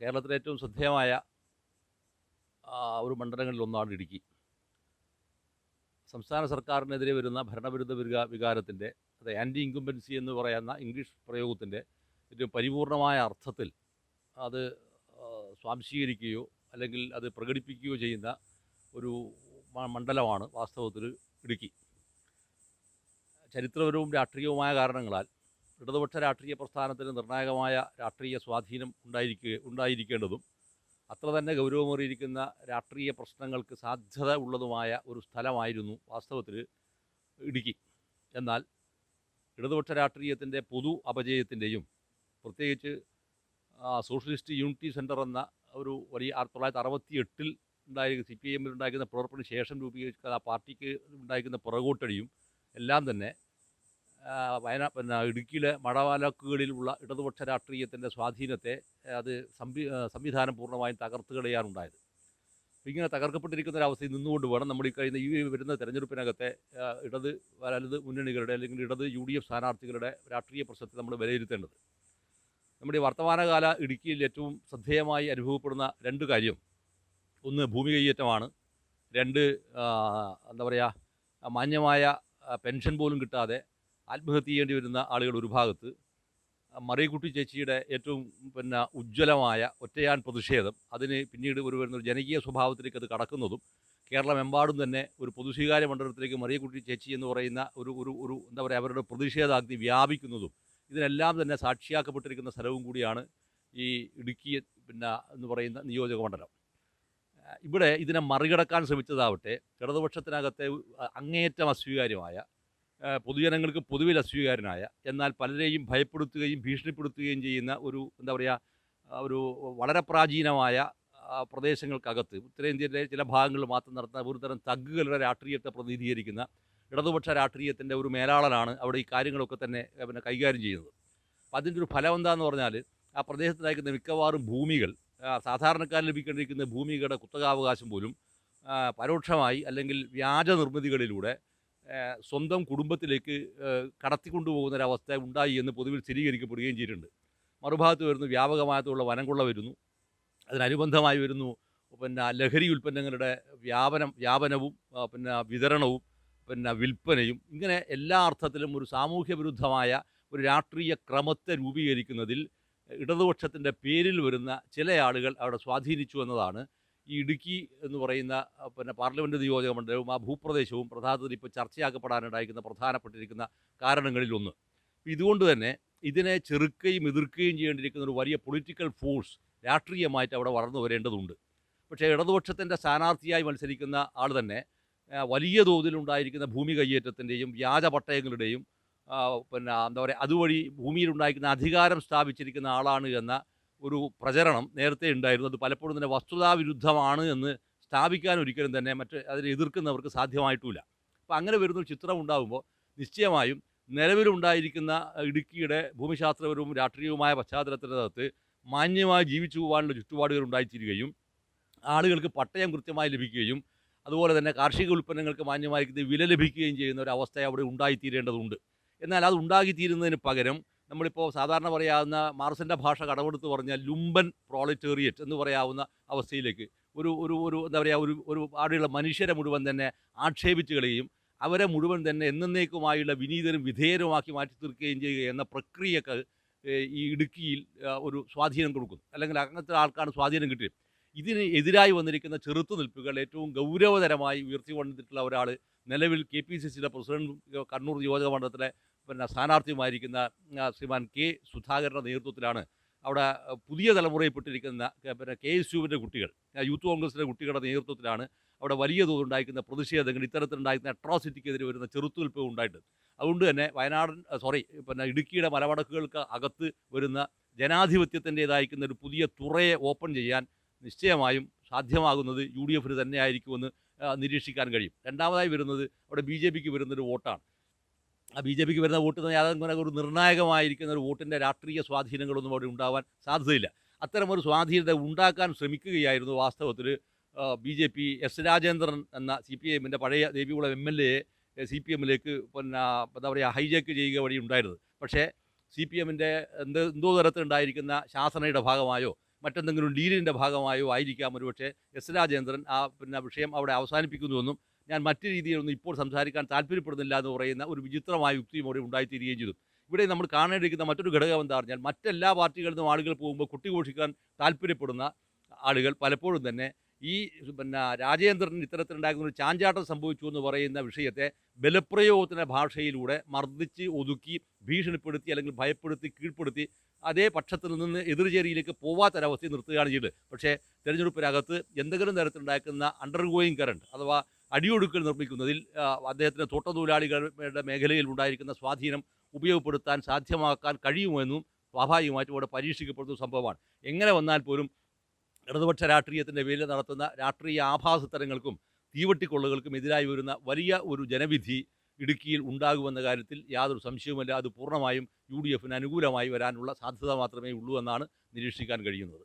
കേരളത്തിലെ ഏറ്റവും ശ്രദ്ധേയമായ ഒരു മണ്ഡലങ്ങളിലൊന്നാണ് ഇടുക്കി. സംസ്ഥാന സർക്കാരിനെതിരെ വരുന്ന ഭരണവിരുദ്ധ വികാ വികാരത്തിന്റെ അത് ആന്റി ഇൻകുംബൻസി എന്ന് പറയുന്ന ഇംഗ്ലീഷ് പ്രയോഗത്തിന്റെ ഏറ്റവും പരിപൂർണമായ അർത്ഥത്തിൽ അത് സ്വാംശീകരിക്കുകയോ അല്ലെങ്കിൽ അത് പ്രകടിപ്പിക്കുകയോ ചെയ്യുന്ന ഒരു മണ്ഡലമാണ് വാസ്തവത്തിൽ ഇടുക്കി. ചരിത്രപരവും രാഷ്ട്രീയവുമായ കാരണങ്ങളാൽ ഇടതുപക്ഷ രാഷ്ട്രീയ പ്രസ്ഥാനത്തിന് നിർണായകമായ രാഷ്ട്രീയ സ്വാധീനം ഉണ്ടായിരിക്കുക ഉണ്ടായിരിക്കേണ്ടതും അത്ര തന്നെ ഗൗരവമേറിയിരിക്കുന്ന രാഷ്ട്രീയ പ്രശ്നങ്ങൾക്ക് സാധ്യത ഉള്ളതുമായ ഒരു സ്ഥലമായിരുന്നു വാസ്തവത്തിൽ ഇടുക്കി. എന്നാൽ ഇടതുപക്ഷ രാഷ്ട്രീയത്തിന്റെ പൊതു അപജയത്തിന്റെയും പ്രത്യേകിച്ച് സോഷ്യലിസ്റ്റ് യൂണിറ്റി സെന്റർ എന്ന ഒരു വലിയ ആയിരത്തി തൊള്ളായിരത്തി അറുപത്തി എട്ടിൽ ഉണ്ടായ സി പി എമ്മിൽ ഉണ്ടായിരിക്കുന്ന പ്രവർത്തന ശേഷം രൂപീകരിക്കുന്ന ആ പാർട്ടിക്ക് ഉണ്ടായിരിക്കുന്ന പുറകോട്ടടിയും എല്ലാം തന്നെ വയനാ പിന്നെ ഇടുക്കിയിലെ മടവാലക്കുകളിലുള്ള ഇടതുപക്ഷ രാഷ്ട്രീയത്തിന്റെ സ്വാധീനത്തെ അത് സംവി സംവിധാനം പൂർണമായും തകർത്ത് കളയാനുണ്ടായത് ഇങ്ങനെ തകർക്കപ്പെട്ടിരിക്കുന്ന ഒരു അവസ്ഥയിൽ നിന്നുകൊണ്ട് വേണം നമ്മൾ ഈ കഴിയുന്ന ഈ വരുന്ന തെരഞ്ഞെടുപ്പിനകത്തെ ഇടത് വലത് മുന്നണികളുടെ അല്ലെങ്കിൽ ഇടത് യു ഡി എഫ് സ്ഥാനാർത്ഥികളുടെ രാഷ്ട്രീയ പ്രശ്നത്തെ നമ്മൾ വിലയിരുത്തേണ്ടത്. നമ്മുടെ ഈ വർത്തമാനകാല ഇടുക്കിയിൽ ഏറ്റവും ശ്രദ്ധേയമായി അനുഭവപ്പെടുന്ന രണ്ട് കാര്യം. ഒന്ന് ഭൂമി കൈയേറ്റമാണ് രണ്ട് എന്താ പറയുക മാന്യമായ പെൻഷൻ പോലും കിട്ടാതെ ആത്മഹത്യ ചെയ്യേണ്ടി വരുന്ന ആളുകൾ ഒരു ഭാഗത്ത് മറികുട്ടി ചേച്ചിയുടെ ഏറ്റവും പിന്നെ ഉജ്ജ്വലമായ ഒറ്റയാൻ പ്രതിഷേധം അതിന് പിന്നീട് ഒരു വരുന്ന ജനകീയ സ്വഭാവത്തിലേക്ക് അത് കടക്കുന്നതും കേരളമെമ്പാടും തന്നെ ഒരു പൊതുസ്വീകാര്യ മണ്ഡലത്തിലേക്ക് മറിയക്കുട്ടി ചേച്ചി എന്ന് പറയുന്ന ഒരു ഒരു ഒരു എന്താ പറയുക അവരുടെ പ്രതിഷേധാഗ്നി വ്യാപിക്കുന്നതും ഇതിനെല്ലാം തന്നെ സാക്ഷിയാക്കപ്പെട്ടിരിക്കുന്ന സ്ഥലവും കൂടിയാണ് ഈ ഇടുക്കി പിന്നെ എന്ന് പറയുന്ന നിയോജക മണ്ഡലം. ഇവിടെ ഇതിനെ മറികടക്കാൻ ശ്രമിച്ചതാവട്ടെ ഇടതുപക്ഷത്തിനകത്തെ അങ്ങേയറ്റം അസ്വീകാര്യമായ പൊതുജനങ്ങൾക്ക് പൊതുവിൽ അസ്വീകാരനായ എന്നാൽ പലരെയും ഭയപ്പെടുത്തുകയും ഭീഷണിപ്പെടുത്തുകയും ചെയ്യുന്ന ഒരു എന്താ പറയുക ഒരു വളരെ പ്രാചീനമായ പ്രദേശങ്ങൾക്കകത്ത് ഉത്തരേന്ത്യയിലെ ചില ഭാഗങ്ങൾ മാത്രം നടത്തുന്ന ഒരു തരം തഗ്ഗുകളുടെ രാഷ്ട്രീയത്തെ പ്രതിനിധീകരിക്കുന്ന ഇടതുപക്ഷ രാഷ്ട്രീയത്തിന്റെ ഒരു മേലാളനാണ് അവിടെ ഈ കാര്യങ്ങളൊക്കെ തന്നെ പിന്നെ കൈകാര്യം ചെയ്യുന്നത്. അപ്പം അതിന്റെ ഒരു ഫലം എന്താണെന്ന് പറഞ്ഞാൽ ആ പ്രദേശത്തിലായിരിക്കുന്ന മിക്കവാറും ഭൂമികൾ സാധാരണക്കാർ ലഭിക്കേണ്ടിയിരിക്കുന്ന ഭൂമികളുടെ കുത്തകാവകാശം പോലും പരോക്ഷമായി അല്ലെങ്കിൽ വ്യാജ നിർമ്മിതികളിലൂടെ സ്വന്തം കുടുംബത്തിലേക്ക് കടത്തിക്കൊണ്ടുപോകുന്നൊരവസ്ഥ ഉണ്ടായി എന്ന് പൊതുവിൽ സ്ഥിരീകരിക്കപ്പെടുകയും ചെയ്തിട്ടുണ്ട്. മറുഭാഗത്ത് വരുന്നു വ്യാപകമായിട്ടുള്ള വനംകൊള്ള വരുന്നു അതിനനുബന്ധമായി വരുന്നു പിന്നെ ലഹരി ഉൽപ്പന്നങ്ങളുടെ വ്യാപനം വ്യാപനവും പിന്നെ വിതരണവും പിന്നെ വിൽപ്പനയും ഇങ്ങനെ എല്ലാ അർത്ഥത്തിലും ഒരു സാമൂഹ്യ വിരുദ്ധമായ ഒരു രാഷ്ട്രീയ ക്രമത്തെ രൂപീകരിക്കുന്നതിൽ ഇടതുപക്ഷത്തിന്റെ പേരിൽ വരുന്ന ചില ആളുകൾ അവിടെ സ്വാധീനിച്ചു എന്നതാണ് ഈ ഇടുക്കി എന്ന് പറയുന്ന പിന്നെ പാർലമെന്റ് നിയോജക മണ്ഡലവും ആ ഭൂപ്രദേശവും പ്രധാനത്തിൽ ഇപ്പോൾ ചർച്ചയാക്കപ്പെടാനുണ്ടായിരിക്കുന്ന പ്രധാനപ്പെട്ടിരിക്കുന്ന കാരണങ്ങളിലൊന്ന്. ഇതുകൊണ്ട് തന്നെ ഇതിനെ ചെറുക്കുകയും എതിർക്കുകയും ചെയ്യേണ്ടിയിരിക്കുന്ന ഒരു വലിയ പൊളിറ്റിക്കൽ ഫോഴ്സ് രാഷ്ട്രീയമായിട്ട് അവിടെ വളർന്നു വരേണ്ടതുണ്ട്. പക്ഷേ ഇടതുപക്ഷത്തിന്റെ സ്ഥാനാർത്ഥിയായി മത്സരിക്കുന്ന ആൾ തന്നെ വലിയ തോതിലുണ്ടായിരിക്കുന്ന ഭൂമി കയ്യേറ്റത്തിന്റെയും വ്യാജ പട്ടയങ്ങളുടെയും പിന്നെ എന്താ പറയുക അതുവഴി ഭൂമിയിലുണ്ടായിരിക്കുന്ന അധികാരം സ്ഥാപിച്ചിരിക്കുന്ന ആളാണ് എന്ന ഒരു പ്രചരണം നേരത്തെ ഉണ്ടായിരുന്നു. അത് പലപ്പോഴും തന്നെ വസ്തുതാവിരുദ്ധമാണ് എന്ന് സ്ഥാപിക്കാൻ ഒരിക്കലും തന്നെ മറ്റ് അതിനെ എതിർക്കുന്നവർക്ക് സാധ്യമായിട്ടുമില്ല അപ്പോൾ അങ്ങനെ വരുന്നൊരു ചിത്രം ഉണ്ടാകുമ്പോൾ നിശ്ചയമായും നിലവിലുണ്ടായിരിക്കുന്ന ഇടുക്കിയുടെ ഭൂമിശാസ്ത്രപരവും രാഷ്ട്രീയവുമായ പശ്ചാത്തലത്തിനകത്ത് മാന്യമായി ജീവിച്ചു പോകാനുള്ള ചുറ്റുപാടുകൾ ഉണ്ടായിത്തീരുകയും ആളുകൾക്ക് പട്ടയം കൃത്യമായി ലഭിക്കുകയും അതുപോലെ തന്നെ കാർഷിക ഉൽപ്പന്നങ്ങൾക്ക് മാന്യമായിരിക്കുന്ന വില ലഭിക്കുകയും ചെയ്യുന്ന ഒരു അവസ്ഥ അവിടെ ഉണ്ടായിത്തീരേണ്ടതുണ്ട്. എന്നാൽ അത് ഉണ്ടാക്കിത്തീരുന്നതിന് പകരം നമ്മളിപ്പോൾ സാധാരണ പറയാവുന്ന മാർസിന്റെ ഭാഷ കടമെടുത്ത് പറഞ്ഞാൽ ലുംബൻ പ്രോളിറ്റേറിയറ്റ് എന്ന് പറയാവുന്ന അവസ്ഥയിലേക്ക് ഒരു ഒരു ഒരു എന്താ പറയുക ഒരു ഒരു അവിടെയുള്ള മനുഷ്യരെ മുഴുവൻ തന്നെ ആക്ഷേപിച്ച് കളയുകയും അവരെ മുഴുവൻ തന്നെ എന്നേക്കുമായുള്ള വിനീതരും വിധേയരുമാക്കി മാറ്റി തീർക്കുകയും ചെയ്യുക എന്ന പ്രക്രിയക്ക് ഈ ഇടുക്കിയിൽ ഒരു സ്വാധീനം കൊടുക്കുന്നു. അല്ലെങ്കിൽ അങ്ങനത്തെ ആൾക്കാണ് സ്വാധീനം കിട്ടിയത്. ഇതിന് എതിരായി വന്നിരിക്കുന്ന ചെറുത്തുനിൽപ്പുകൾ ഏറ്റവും ഗൗരവതരമായി ഉയർത്തി കൊണ്ടിട്ടുള്ള ഒരാൾ നിലവിൽ കെ പി സി സിയുടെ പ്രസിഡന്റ് കണ്ണൂർ നിയോജക മണ്ഡലത്തിലെ പിന്നെ സ്ഥാനാർത്ഥിയുമായിരിക്കുന്ന ശ്രീമാൻ കെ സുധാകരന്റെ നേതൃത്വത്തിലാണ് അവിടെ പുതിയ തലമുറയിൽപ്പെട്ടിരിക്കുന്ന പിന്നെ കെ എസ് യുവിന്റെ കുട്ടികൾ യൂത്ത് കോൺഗ്രസിന്റെ കുട്ടികളുടെ നേതൃത്വത്തിലാണ് അവിടെ വലിയ തോതുണ്ടായിരിക്കുന്ന പ്രതിഷേധങ്ങൾ ഇത്തരത്തിലുണ്ടായിരുന്ന അട്രോസിറ്റിക്കെതിരെ വരുന്ന ചെറുത്തുനിൽപ്പ് ഉണ്ടായിട്ട് അതുകൊണ്ട് തന്നെ വയനാടൻ സോറി പിന്നെ ഇടുക്കിയുടെ മലവടക്കുകൾക്ക് അകത്ത് വരുന്ന ജനാധിപത്യത്തിന്റെതായിരിക്കുന്ന ഒരു പുതിയ തുറയെ ഓപ്പൺ ചെയ്യാൻ നിശ്ചയമായും സാധ്യമാകുന്നത് യു ഡി എഫിന് തന്നെയായിരിക്കുമെന്ന് നിരീക്ഷിക്കാൻ കഴിയും. രണ്ടാമതായി വരുന്നത് അവിടെ ബി ജെ പിക്ക് വരുന്നൊരു വോട്ടാണ്. ബി ജെ പിക്ക് വരുന്ന വോട്ട് തന്നെ അതങ്ങനെ ഒരു നിർണായകമായിരിക്കുന്ന ഒരു വോട്ടിന്റെ രാഷ്ട്രീയ സ്വാധീനങ്ങളൊന്നും അവിടെ ഉണ്ടാവാൻ സാധ്യതയില്ല. ഒരു സ്വാധീനത ഉണ്ടാക്കാൻ ശ്രമിക്കുകയായിരുന്നു വാസ്തവത്തിൽ B J P S Rajendran എന്ന സി പി എമ്മിന്റെ പഴയ Devikulam M L A C P എമ്മിലേക്ക് പിന്നെ എന്താ പറയുക ഹൈജാക്ക് ചെയ്യുക വഴി ഉണ്ടായിരുന്നത്. പക്ഷേ സി പി എമ്മിന്റെ എന്ത് എന്തോ തരത്തിലുണ്ടായിരിക്കുന്ന ശാസനയുടെ ഭാഗമായോ മറ്റെന്തെങ്കിലും ഡീലിന്റെ ഭാഗമായോ ആയിരിക്കാം ഒരുപക്ഷെ എസ് രാജേന്ദ്രൻ ആ പിന്നെ വിഷയം അവിടെ അവസാനിപ്പിക്കുന്നുവെന്നും ഞാൻ മറ്റു രീതിയിലൊന്നും ഇപ്പോൾ സംസാരിക്കാൻ താല്പര്യപ്പെടുന്നില്ല എന്ന് പറയുന്ന ഒരു വിചിത്രമായ യുക്തിയും അവിടെ ഉണ്ടായിത്തീരുകയും ചെയ്തു. ഇവിടെ നമ്മൾ കാണേണ്ടിയിരിക്കുന്ന മറ്റൊരു ഘടകം എന്താ പറഞ്ഞാൽ മറ്റെല്ലാ പാർട്ടികളിൽ നിന്നും ആളുകൾ പോകുമ്പോൾ കുട്ടി ഘോഷിക്കാൻ താല്പര്യപ്പെടുന്ന ആളുകൾ പലപ്പോഴും തന്നെ ഈ പിന്നെ രാജേന്ദ്രൻ ഇത്തരത്തിലുണ്ടാക്കുന്ന ഒരു ചാഞ്ചാട്ടം സംഭവിച്ചു എന്ന് പറയുന്ന വിഷയത്തെ ബലപ്രയോഗത്തിന്റെ ഭാഷയിലൂടെ മർദ്ദിച്ച് ഒതുക്കി ഭീഷണിപ്പെടുത്തി അല്ലെങ്കിൽ ഭയപ്പെടുത്തി കീഴ്പ്പെടുത്തി അതേ പക്ഷത്തിൽ നിന്ന് എതിർചേരിയിലേക്ക് പോവാത്തൊരവസ്ഥയിൽ നിർത്തുകയാണ് ചെയ്തത്. പക്ഷേ തെരഞ്ഞെടുപ്പിനകത്ത് എന്തെങ്കിലും തരത്തിലുണ്ടാക്കുന്ന അണ്ടർഗോയിങ് കറണ്ട് അഥവാ അടിയൊടുക്കൽ നിർമ്മിക്കുന്നതിൽ അദ്ദേഹത്തിന്റെ തോട്ടത്തൊഴിലാളികളുടെ മേഖലയിൽ ഉണ്ടായിരിക്കുന്ന സ്വാധീനം ഉപയോഗപ്പെടുത്താൻ സാധ്യമാക്കാൻ കഴിയുമെന്നും സ്വാഭാവികമായിട്ടും ഇവിടെ പരീക്ഷിക്കപ്പെടുന്ന സംഭവമാണ്. എങ്ങനെ വന്നാൽ പോലും ഇടതുപക്ഷ രാഷ്ട്രീയത്തിന്റെ പേരിൽ നടത്തുന്ന രാഷ്ട്രീയ ആഭാസത്തരങ്ങൾക്കും തീവട്ടിക്കൊള്ളുകൾക്കും എതിരായി വരുന്ന വലിയ ഒരു ജനവിധി ഇടുക്കിയിൽ ഉണ്ടാകുമെന്ന കാര്യത്തിൽ യാതൊരു സംശയവുമില്ല. അത് പൂർണമായും യു ഡി എഫിന് അനുകൂലമായി വരാനുള്ള സാധ്യത മാത്രമേ ഉള്ളൂ എന്നാണ് നിരീക്ഷിക്കാൻ കഴിയുന്നത്.